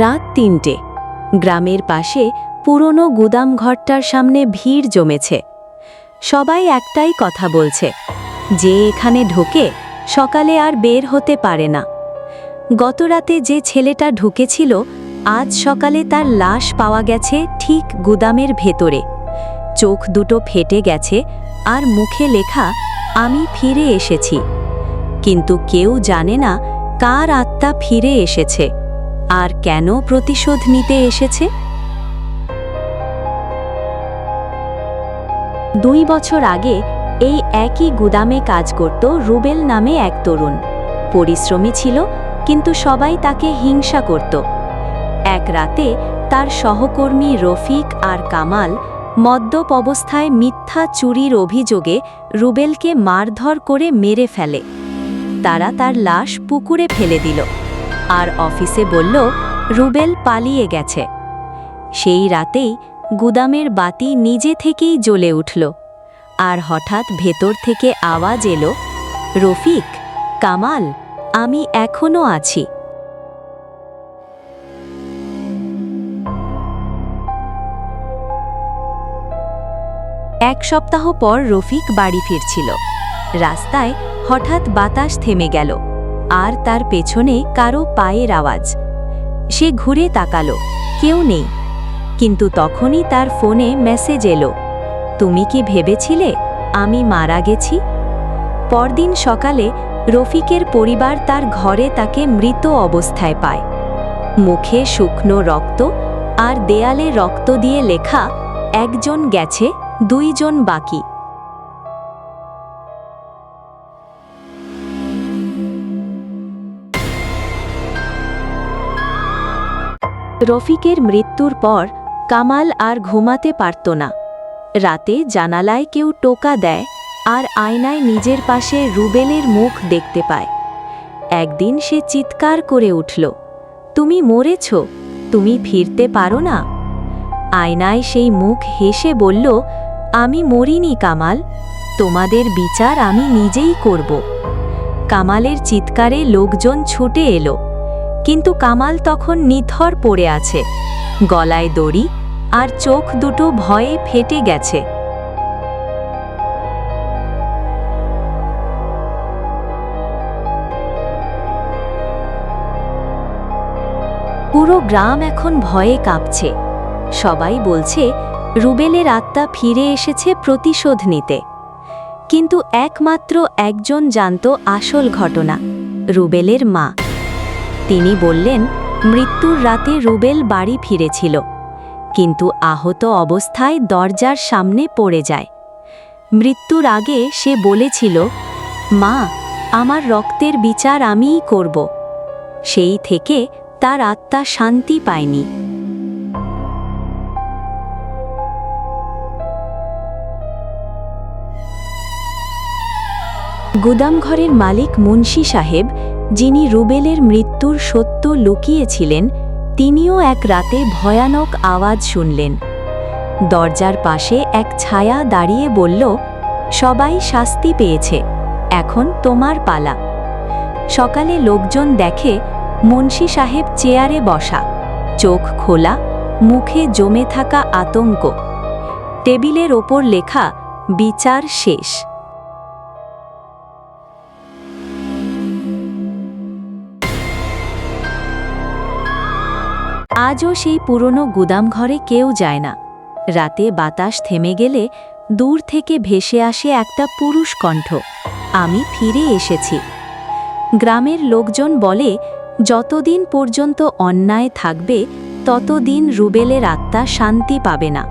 রাত তিনটে। গ্রামের পাশে পুরনো গুদাম ঘরটার সামনে ভিড় জমেছে। সবাই একটাই কথা বলছে, যে এখানে ঢোকে সকালে আর বের হতে পারে না। গতরাতে যে ছেলেটা ঢুকেছিল, আজ সকালে তার লাশ পাওয়া গেছে ঠিক গুদামের ভেতরে। চোখ দুটো ফেটে গেছে আর মুখে লেখা, আমি ফিরে এসেছি। কিন্তু কেউ জানে না কার আত্মা ফিরে এসেছে। আর কেন প্রতিশোধ নিতে এসেছে? দুই বছর আগে এই একই গুদামে কাজ করত রুবেল নামে এক তরুণ। পরিশ্রমী ছিল, কিন্তু সবাই তাকে হিংসা করত। এক রাতে তার সহকর্মী রফিক আর কামাল মদ্যপ অবস্থায় মিথ্যা চুরির অভিযোগে রুবেলকে মারধর করে মেরে ফেলে। তারা তার লাশ পুকুরে ফেলে দিল। আর অফিসে বলল, রুবেল পালিয়ে গেছে। সেই রাতেই গুদামের বাতি নিজে থেকেই জ্বলে উঠল। আর হঠাৎ ভেতর থেকে আওয়াজ এলো, রফিক, কামাল, আমি এখনও আছি। এক সপ্তাহ পর রফিক বাড়ি ফিরছিল। রাস্তায় হঠাৎ বাতাস থেমে গেল। আর তার পেছনে কারও পায়ের আওয়াজ। সে ঘুরে তাকালো, কেউ নেই। কিন্তু তখনই তার ফোনে মেসেজ এলো, তুমি কি ভেবেছিলে আমি মারা গেছি? পরদিন সকালে রফিকের পরিবার তার ঘরে তাকে মৃত অবস্থায় পায়। মুখে শুকনো রক্ত আর দেয়ালে রক্ত দিয়ে লেখা, একজন গেছে, দুইজন বাকি। রফিকের মৃত্যুর পর কামাল আর ঘুমাতে পারত না। রাতে জানালায় কেউ টোকা দেয় আর আয়নায় নিজের পাশে রুবেলের মুখ দেখতে পায়। একদিন সে চিৎকার করে উঠল, তুমি মরেছ, তুমি ফিরতে পারো না? আয়নায় সেই মুখ হেসে বলল, আমি মরিনি কামাল, তোমাদের বিচার আমি নিজেই করব। কামালের চিৎকারে লোকজন ছুটে এলো। কিন্তু কামাল তখন নিথর পড়ে আছে। গলায় দড়ি আর চোখ দুটো ভয়ে ফেটে গেছে। পুরো গ্রাম এখন ভয়ে কাঁপছে। সবাই বলছে, রুবেলের আত্মা ফিরে এসেছে প্রতিশোধ নিতে। কিন্তু একমাত্র একজন জানত আসল ঘটনা, রুবেলের মা। তিনি বললেন, মৃত্যুর রাতে রুবেল বাড়ি ফিরেছিল, কিন্তু আহত অবস্থায় দরজার সামনে পড়ে যায়। মৃত্যুর আগে সে বলেছিল, মা, আমার রক্তের বিচার আমিই করব। সেই থেকে তার আত্মা শান্তি পায়নি। গুদামঘরের মালিক মুন্সি সাহেব যিনি রুবেলের মৃত্যুর সত্য লুকিয়েছিলেন, তিনিও এক রাতে ভয়ানক আওয়াজ শুনলেন। দরজার পাশে এক ছায়া দাঁড়িয়ে বলল, সবাই শাস্তি পেয়েছে, এখন তোমার পালা। সকালে লোকজন দেখে মুন্সি সাহেব চেয়ারে বসা, চোখ খোলা, মুখে জমে থাকা আতঙ্ক। টেবিলের ওপর লেখা, বিচার শেষ। আজও সেই পুরনো গুদামঘরে কেউ যায় না। রাতে বাতাস থেমে গেলে দূর থেকে ভেসে আসে একটা পুরুষ কণ্ঠ। আমি ফিরে এসেছি। গ্রামের লোকজন বলে, যতদিন পর্যন্ত অন্যায় থাকবে, ততদিন রুবেলের আত্মা শান্তি পাবে না।